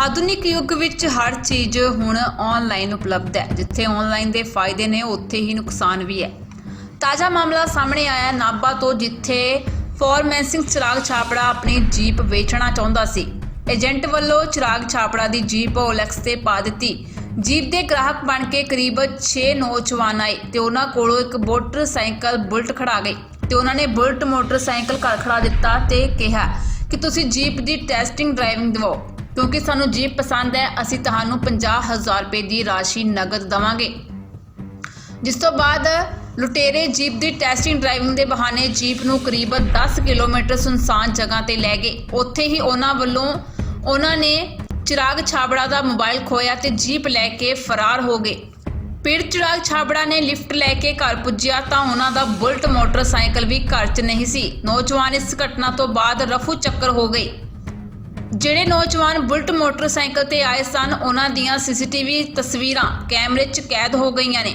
ਆਧੁਨਿਕ ਯੁੱਗ ਵਿੱਚ ਹਰ ਚੀਜ਼ ਹੁਣ ਆਨਲਾਈਨ ਉਪਲਬਧ ਹੈ, ਜਿੱਥੇ ਆਨਲਾਈਨ ਦੇ ਫਾਇਦੇ ਨੇ, ਉੱਥੇ ਹੀ ਨੁਕਸਾਨ ਵੀ ਹੈ। ਤਾਜ਼ਾ ਮਾਮਲਾ ਸਾਹਮਣੇ ਆਇਆ ਹੈ, ਨਾਭਾ ਤੋਂ, ਜਿੱਥੇ ਫੋਰਮੈਨ ਸਿੰਘ ਚਿਰਾਗ ਛਾਪੜਾ ਆਪਣੀ ਜੀਪ ਵੇਚਣਾ ਚਾਹੁੰਦਾ ਸੀ। ਏਜੰਟ ਵੱਲੋਂ ਚਿਰਾਗ ਛਾਪੜਾ ਦੀ ਜੀਪ ਓਲੈਕਸ ਤੇ ਪਾ ਦਿੱਤੀ। ਜੀਪ ਦੇ ਗ੍ਰਾਹਕ ਬਣ ਕੇ ਕਰੀਬ 6 ਨੌਜਵਾਨ ਆਏ ਤੇ ਉਹਨਾਂ ਕੋਲੋਂ ਇੱਕ ਮੋਟਰਸਾਈਕਲ ਬੁਲਟ ਖੜਾ ਗਈ ਤੇ ਉਹਨਾਂ ਨੇ ਬੁਲਟ ਮੋਟਰਸਾਈਕਲ ਘਰ ਖੜਾ ਦਿੱਤਾ ਤੇ ਕਿਹਾ ਕਿ ਤੁਸੀਂ ਜੀਪ ਦੀ ਟੈਸਟਿੰਗ ਡਰਾਈਵਿੰਗ ਦਿਵਾਓ। ਕਿਉਂਕਿ ਸਾਨੂੰ ਜੀਪ ਪਸੰਦ ਹੈ, ਅਸੀਂ ਤੁਹਾਨੂੰ 50000 ਰੁਪਏ ਦੀ ਰਾਸ਼ੀ ਨਗਦ ਦਵਾਂਗੇ। ਜਿਸ ਤੋਂ ਬਾਅਦ ਲੁਟੇਰੇ ਜੀਪ ਦੀ ਟੈਸਟਿੰਗ ਡਰਾਈਵਿੰਗ ਦੇ ਬਹਾਨੇ ਜੀਪ ਨੂੰ ਕਰੀਬ 10 ਕਿਲੋਮੀਟਰ ਸੁਨਸਾਨ ਜਗ੍ਹਾ ਤੇ ਲੈ ਗਏ। ਉੱਥੇ ਹੀ ਉਹਨਾਂ ਵੱਲੋਂ ਉਹਨਾਂ ਨੇ ਚਿਰਾਗ ਛਾਬੜਾ ਦਾ ਮੋਬਾਈਲ ਖੋਇਆ ਤੇ ਜੀਪ ਲੈ ਕੇ ਫਰਾਰ ਹੋ ਗਏ। ਪੀੜ ਚਿਰਾਗ ਛਾਬੜਾ ਨੇ ਲਿਫਟ ਲੈ ਕੇ ਘਰ ਪੁੱਜਿਆ ਤਾਂ ਉਹਨਾਂ ਦਾ ਬੁਲਟ ਮੋਟਰਸਾਈਕਲ ਵੀ ਘਰ 'ਚ ਨਹੀਂ ਸੀ। ਨੌਜਵਾਨ ਇਸ ਘਟਨਾ ਤੋਂ ਬਾਅਦ ਰਫੂ ਚੱਕਰ ਹੋ ਗਏ। ਜਿਹੜੇ ਨੌਜਵਾਨ ਬੁਲਟ ਮੋਟਰਸਾਈਕਲ ਤੇ ਆਏ ਸਨ ਉਹਨਾਂ ਦੀਆਂ ਸੀਸੀਟੀਵੀ ਤਸਵੀਰਾਂ ਕੈਮਰੇ 'ਚ ਕੈਦ ਹੋ ਗਈਆਂ ਨੇ।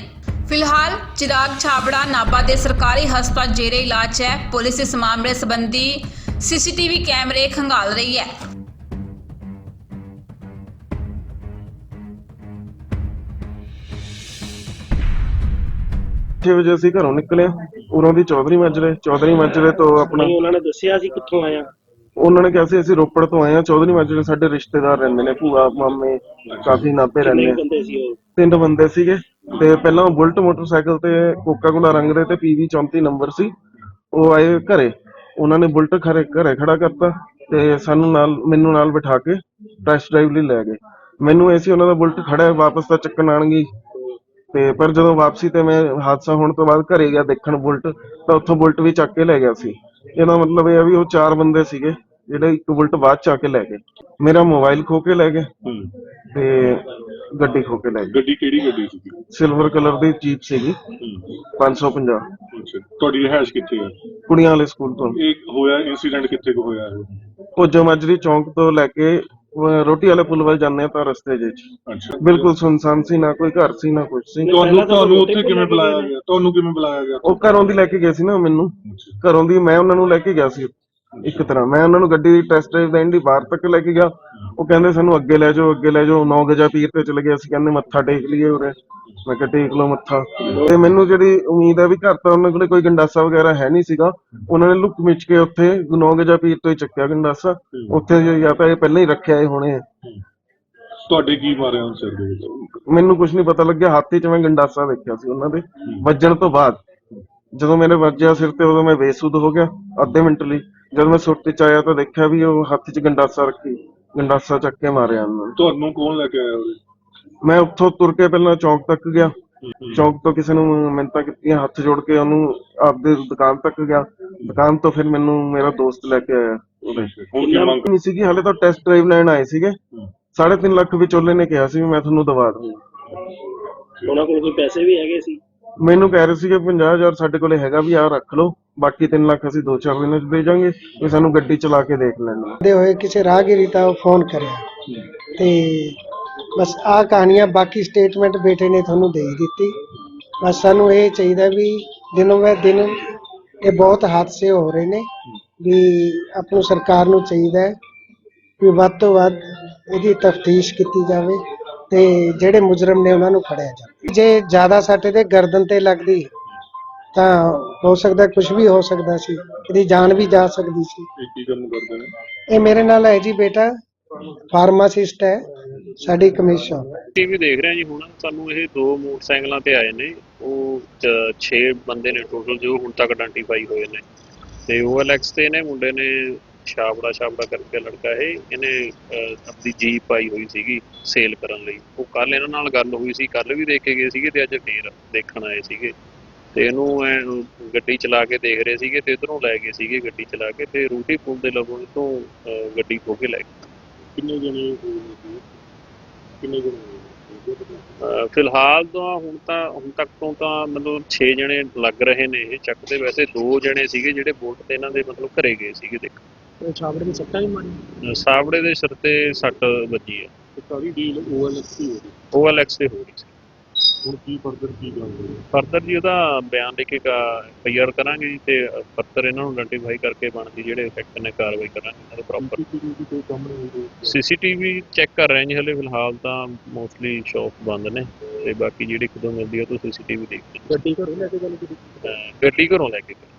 ਫਿਲਹਾਲ ਚਿਰਾਗ ਛਾਬੜਾ ਨਾਭਾ ਦੇ ਸਰਕਾਰੀ ਹਸਪਤਾਲ ਜੇਰੇ ਇਲਾਜ ਹੈ। ਪੁਲਿਸ ਇਸ ਮਾਮਲੇ ਸੰਬੰਧੀ ਸੀਸੀਟੀਵੀ ਕੈਮਰੇ ਖੰਗਾਲ ਰਹੀ ਹੈ। ਛੇ ਵਜੇ ਅਸੀਂ ਘਰੋਂ ਨਿਕਲੇ। ਉਰੋਂ ਦੀ ਚੌਧਰੀ ਮਾਜਰੇ ਚੌਧਰੀ ਮਾਜਰੇ ਤੋਂ ਆਪਣਾ ਨਹੀਂ ਉਹਨਾਂ ਨੇ ਦੱਸਿਆ ਸੀ ਕਿੱਥੋਂ ਆਇਆ। ਉਹਨਾਂ ਨੇ ਕਿਹਾ ਸੀ ਅਸੀਂ ਰੋਪੜ ਤੋਂ ਆਏ ਆ ਚੌਧਰੀ ਮਾਜਰੇ ਸਾਡੇ ਰਿਸ਼ਤੇਦਾਰ ਰਹਿੰਦੇ ਨੇ ਭੂਆ ਮਾਮੇ ਕਾਫੀ ਕਿੰਨੇ ਰਹਿੰਦੇ ਆ ਬੰਦੇ ਸੀ ਉਹ? ਤਿੰਨ ਬੰਦੇ ਸੀਗੇ ਤੇ ਪਹਿਲਾਂ ਉਹ ਬੁਲਟ ਮੋਟਰਸਾਈਕਲ ਤੇ ਕੋਕਾ ਕੋਲਾ ਰੰਗ ਦੇ ਤੇ ਪੀਵੀ 34 ਨੰਬਰ ਸੀ। ਉਹ ਆਏ ਘਰੇ। ਉਹਨਾਂ ਨੇ ਬੁਲਟ ਖਰੇ ਘਰੇ ਖੜਾ ਕਰਤਾ ਤੇ ਸਾਨੂੰ ਨਾਲ ਮੈਨੂੰ ਨਾਲ ਬਿਠਾ ਕੇ ਟੈਸਟ ਡਰਾਈਵ ਲਈ ਲੈ ਗਏ। ਮੈਨੂੰ ਇਹ ਸੀ ਉਹਨਾਂ ਦਾ ਬੁਲਟ ਖੜਾ ਹੈ ਵਾਪਸ ਤਾਂ ਚੱਕਣ ਆਣਗੇ ਤੇ ਪਰ ਜਦੋਂ ਵਾਪਸੀ ਤੇ ਮੈਂ ਹਾਦਸਾ ਹੋਣ ਤੋਂ ਬਾਅਦ ਘਰੇ ਗਿਆ ਦੇਖਣ ਬੁਲਟ ਤਾਂ ਉੱਥੋਂ ਬੁਲਟ ਵੀ ਚੱਕ ਕੇ ਲੈ ਗਿਆ ਸੀ। ਇਹਦਾ ਮਤਲਬ ਇਹ ਆ ਵੀ ਉਹ ਚਾਰ ਬੰਦੇ ਸੀਗੇ। ਜਿਹੜੇ ਇੱਕ ਬੁਲਟ ਬਾਅਦ ਚ ਆ ਕੇ ਲੈ ਗਏ। ਮੇਰਾ ਮੋਬਾਈਲ ਖੋ ਕੇ ਲੈ ਗਏ ਹੂੰ। ਤੇ ਗੱਡੀ ਖੋ ਕੇ ਲੈ ਗਏ। ਗੱਡੀ ਕਿਹੜੀ ਗੱਡੀ ਸੀ ਸਿਲਵਰ ਕਲਰ ਦੀ ਜੀਪ ਸੀਗੀ। 550 ਅੱਛਾ ਤੁਹਾਡੀ ਰਿਹਾਇਸ਼ ਕਿੱਥੇ ਹੈ ਕੁੜੀਆਂ ਵਾਲੇ ਸਕੂਲ ਤੋਂ। ਇਹ ਹੋਇਆ ਇਨਸੀਡੈਂਟ ਕਿੱਥੇ ਕੁ ਹੋਇਆ ਇਹ? ਭੋਜੋ ਮਾਜਰੀ ਚੌਂਕ ਤੋਂ ਲੈ ਕੇ ਰੋਟੀ ਵਾਲੇ ਪੁਲ ਵੱਲ ਜਾਂਦੇ ਆ ਤਾਂ ਰਸਤੇ ਜੇ 'ਚ ਅੱਛਾ। ਬਿਲਕੁਲ ਸੁਨਸਾਨ ਸੀ ਨਾ ਕੋਈ ਘਰ ਸੀ ਨਾ ਕੁਝ ਸੀ। ਤੁਹਾਨੂੰ ਤੁਹਾਨੂੰ ਉੱਥੇ ਕਿਵੇਂ ਬੁਲਾਇਆ ਗਿਆ? ਤੁਹਾਨੂੰ ਕਿਵੇਂ ਬੁਲਾਇਆ ਗਿਆ? ਉਹ ਘਰੋਂ ਦੀ ਲੈ ਕੇ ਗਏ ਸੀ ਨਾ ਮੈਨੂੰ। ਘਰੋਂ ਦੀ ਮੈਂ ਉਹਨਾਂ ਨੂੰ ਲੈ ਕੇ ਗਿਆ ਸੀ। ਇੱਕ ਤਰ੍ਹਾਂ ਮੈਂ ਉਹਨਾਂ ਨੂੰ ਗੱਡੀ ਦੀ ਟੈਸਟ ਡਰਾਈਵ ਦੇਣ ਦੀ ਬਾਹਰ ਤੱਕ ਲੈ ਕੇ ਗਿਆ। ਉਹ ਕਹਿੰਦੇ ਸਾਨੂੰ ਅੱਗੇ ਲੈ ਜਾਓ ਅੱਗੇ ਲੈ ਜਾਓ। 9 ਗਜਾ ਪੀਰ ਤੇ ਚਲੇ ਗਏ। ਅਸੀਂ ਕਹਿੰਦੇ ਮੱਥਾ ਟੇਕ ਲਈਏ ਉਰੇ। ਮੈਂ ਕਿਹਾ ਟੇਕ ਲਓ ਮੱਥਾ। ਤੇ ਮੈਨੂੰ ਜਿਹੜੀ ਉਮੀਦ ਹੈ ਵੀ ਘਰ ਤਾਂ ਉਹਨਾਂ ਕੋਲੇ ਕੋਈ ਗੰਡਾਸਾ ਵਗੈਰਾ ਹੈ ਨਹੀਂ ਸੀਗਾ। ਉਹਨਾਂ ਨੇ ਲੁੱਕ ਮਿਚ ਕੇ ਉੱਥੇ 9 ਗਜਾ ਪੀਰ ਤੋਂ ਹੀ ਚੱਕਿਆ ਗੰਡਾਸਾ। ਉੱਥੇ ਜਾਂ ਤਾਂ ਇਹ ਪਹਿਲਾਂ ਹੀ ਰੱਖਿਆ ਇਹ ਹੋਣੇ ਆ। ਤੁਹਾਡੇ ਕੀ ਮਾਰਿਆ ਉਹ ਸਿਰ ਦੇ ਵਿੱਚ? ਮੈਨੂੰ ਕੁਝ ਨਹੀਂ ਪਤਾ ਲੱਗਿਆ। ਹਾਥੀ 'ਚ ਮੈਂ ਗੰਡਾਸਾ ਵੇਖਿਆ ਸੀ ਉਹਨਾਂ ਦੇ। ਵੱਜਣ ਤੋਂ ਬਾਅਦ। ਜਦੋਂ ਮੇਰੇ ਵੱਜਿਆ ਸਿਰ ਤੇ ਉਦੋਂ ਮੈਂ ਬੇਸੁੱਧ ਹੋ ਗਿਆ ਅੱਧੇ ਮਿੰਟ ਲਈ। ਜਦੋਂ ਮੈਂ ਸੁਰਤ 'ਚ ਆਇਆ ਤਾਂ ਦੇਖਿਆ ਵੀ ਉਹ ਹੱਥ 'ਚ ਗੰਡਾਸਾ ਰੱਖੀ ਗੰਡਾਸਾ ਚੱਕ ਕੇ ਮਾਰਿਆ ਉਹਨਾਂ ਨੇ। ਤੁਹਾਨੂੰ ਕੌਣ ਲੈ ਕੇ ਆਇਆ ਉਹਦੇ ਮੈਂ ਉੱਥੋਂ ਤੁਰ ਕੇ ਪਹਿਲਾਂ ਚੌਂਕ ਤੱਕ ਗਿਆ। ਚੌਂਕ ਤੋਂ ਕਿਸੇ ਨੂੰ ਮਿੰਤਾ ਕੀਤੀਆਂ ਹੱਥ ਜੋੜ ਕੇ ਉਹਨੂੰ ਆਪਦੇ ਦੁਕਾਨ ਤੱਕ ਗਿਆ। ਦੁਕਾਨ ਤੋਂ ਫਿਰ ਮੈਨੂੰ ਮੇਰਾ ਦੋਸਤ ਲੈ ਕੇ ਆਇਆ ਉਹਦੇ ਹੁਣ ਕੀ ਮੰਗ ਨਹੀਂ ਸੀਗੀ ਹਾਲੇ ਤਾਂ ਟੈਸਟ ਡਰਾਈਵ ਲੈਣ ਆਏ ਸੀਗੇ। 3.5 ਲੱਖ ਵਿਚੋਲੇ ਨੇ ਕਿਹਾ ਸੀ ਵੀ ਮੈਂ ਤੁਹਾਨੂੰ ਦਵਾ ਦੂੰਗਾ। ਉਹਨਾਂ ਕੋਲ ਕੋਈ ਪੈਸੇ ਵੀ ਹੈਗੇ ਸੀ? ਮੈਨੂੰ ਕਹਿ ਰਹੇ ਸੀ 50000 ਸਾਡੇ ਕੋਲੇ ਹੈਗਾ ਵੀ ਆ ਰੱਖ ਲਓ, ਬਾਕੀ 3 ਲੱਖ ਅਸੀਂ 2-4 ਦਿਨਾਂ ਚ ਦੇ ਜਾਾਂਗੇ ਵੀ ਸਾਨੂੰ ਗੱਡੀ ਚਲਾ ਕੇ ਦੇਖ ਲੈਣਾ ਦੇ ਹੋਏ ਕਿਸੇ ਰਾਹਗੀਰੀ ਤਾਂ ਉਹ ਫੋਨ ਕਰਿਆ। ਤੇ ਬਸ ਆ ਕਹਾਣੀਆਂ ਬਾਕੀ ਸਟੇਟਮੈਂਟ ਬੇਟੇ ਨੇ ਤੁਹਾਨੂੰ ਦੇ ਦਿੱਤੀ। ਬਸ ਸਾਨੂੰ ਇਹ ਚਾਹੀਦਾ ਵੀ ਦਿਨੋਂ ਬੈ ਦਿਨ ਇਹ ਬਹੁਤ ਹਾਦਸੇ ਹੋ ਰਹੇ ਨੇ, ਵੀ ਆਪ ਸਰਕਾਰ ਨੂੰ ਚਾਹੀਦਾ ਵੀ ਵੱਧ ਤੋਂ ਵੱਧ ਇਹਦੀ ਤਫਤੀਸ਼ ਕੀਤੀ ਜਾਵੇ। ਤੇ ਜਿਹੜੇ ਮੁਜਰਮ ਨੇ ਉਹਨਾਂ ਨੂੰ ਫੜਿਆ ਜਾਵੇ। ਜੇ ਜ਼ਿਆਦਾ ਸੱਟ ਇਹਦੇ ਗਰਦਨ ਤੇ ਲੱਗਦੀ ਤਾਂ ਹੋ ਸਕਦਾ ਕੁਝ ਵੀ ਹੋ ਸਕਦਾ ਸੀ। ਇਹਦੀ ਜਾਨ ਵੀ ਜਾ ਸਕਦੀ ਸੀ। ਇਹ ਕੀ ਕੰਮ ਕਰਦੇ ਨੇ? ਇਹ ਮੇਰੇ ਨਾਲ ਹੈ ਜੀ ਬੇਟਾ ਫਾਰਮਾਸਿਸਟ ਹੈ ਸਾਡੀ ਕਮਿਸ਼ਨ। ਟੀਵੀ ਦੇਖ ਰਹੇ ਹਾਂ ਜੀ ਹੁਣ। ਸਾਨੂੰ ਇਹ ਦੋ ਮੋਟਰਸਾਈਕਲਾਂ ਤੇ ਆਏ ਨੇ। ਉਹ 6 ਬੰਦੇ ਨੇ ਟੋਟਲ ਜੋ ਹੁਣ ਤੱਕ ਆਇਡੈਂਟੀਫਾਈ ਹੋਏ ਨੇ। ਤੇ OLX ਤੇ ਨੇ ਮੁੰਡੇ ਨੇ ਛਾਬੜਾ ਛਾਬੜਾ ਕਰਕੇ ਲੜਕਾ ਇਹ ਇਹਨੇ ਆਪਣੀ ਜੀਪ ਪਾਈ ਹੋਈ ਸੀਗੀ ਸੇਲ ਕਰਨ ਲਈ। ਉਹ ਕੱਲ ਇਹਨਾਂ ਨਾਲ ਗੱਲ ਹੋਈ ਸੀ ਕੱਲ ਵੀ ਦੇਖ ਕੇ ਗਏ ਸੀਗੇ ਤੇ ਅੱਜ ਫੇਰ ਦੇਖਣ ਆਏ ਸੀਗੇ। ਤੇ ਇਹਨੂੰ ਐਂ ਗੱਡੀ ਚਲਾ ਕੇ ਦੇਖ ਰਹੇ ਸੀਗੇ ਤੇ ਇਧਰੋਂ ਲੈ ਗਏ ਸੀਗੇ ਗੱਡੀ ਚਲਾ ਕੇ ਤੇ ਰੂਟੀ ਪੁਲ ਦੇ ਲਵੋਂ ਤੋਂ ਗੱਡੀ ਖੋ ਕੇ ਲੈ ਗਏ। ਕਿੰਨੇ ਜਣੇ? ਕਿੰਨੇ ਜਣੇ ਫਿਲਹਾਲ ਤਾਂ ਹੁਣ ਤਾਂ ਹੁਣ ਤੱਕ ਤੋਂ ਤਾਂ ਮਤਲਬ 6 ਜਣੇ ਲੱਗ ਰਹੇ ਨੇ ਇਹ ਚੱਕ ਦੇ ਵੈਸੇ ਦੋ ਜਣੇ ਸੀਗੇ ਜਿਹੜੇ ਬੋਲਟ ਤੇ ਇਹਨਾਂ ਦੇ ਮਤਲਬ ਘਰੇ ਗਏ ਸੀਗੇ ਦੇਖ ਛਾਬੜੇ ਦੀ ਸੱਟਾਂ ਹੀ ਸਿਰ ਤੇ ਸੱਟ ਵੱਜੀ ਆ। ਤੇ ਸਾਰੀ ਡੀਲ OLX ਦੀ ਹੋ ਗਈ? OLX ਤੇ ਹੋ ਰਹੀ ਸੀ। ਹੁਣ ਕੀ ਫਰਦਰ ਕੀ ਹੋ ਫਰਦਰ ਜੀ ਉਹਦਾ ਬਿਆਨ ਲਿਖ ਕੇ ਕਲੀਅਰ ਕਰਾਂਗੇ ਜੀ ਤੇ ਫਰਦਰ ਇਹਨਾਂ ਨੂੰ ਆਇਡੈਂਟੀਫਾਈ ਕਰਕੇ ਬਣਦੀ ਜਿਹੜੇ ਫੈਕਟ ਨੇ ਕਾਰਵਾਈ ਕਰਾਂਗੇ ਇਹਨਾਂ ਦੇ ਪ੍ਰੋਪਰ ਸੀਸੀਟੀਵੀ ਦੀ ਕੋਈ ਕੰਮ ਨਹੀਂ ਹੋਈ? ਸੀਸੀਟੀਵੀ ਚੈੱਕ ਕਰ ਰਹੇ ਹਾਂ ਜੀ ਹਲੇ ਫਿਲਹਾਲ ਤਾਂ ਮੋਸਟਲੀ ਸ਼ੌਪ ਬੰਦ ਨੇ ਤੇ ਬਾਕੀ ਜਿਹੜੀ ਇੱਕ ਦੋ ਮਿਲਦੀ ਆ ਉਹ ਤੋਂ ਸੀਸੀਟੀਵੀ ਦੇਖਦੇ ਗੱਡੀ ਘਰੋਂ ਲੈ ਕੇ ਗੱਲ ਕੀਤੀ ਹਾਂ। ਅਹ ਗੱਡੀ ਘਰੋਂ ਲੈ ਕੇ ਗਏ।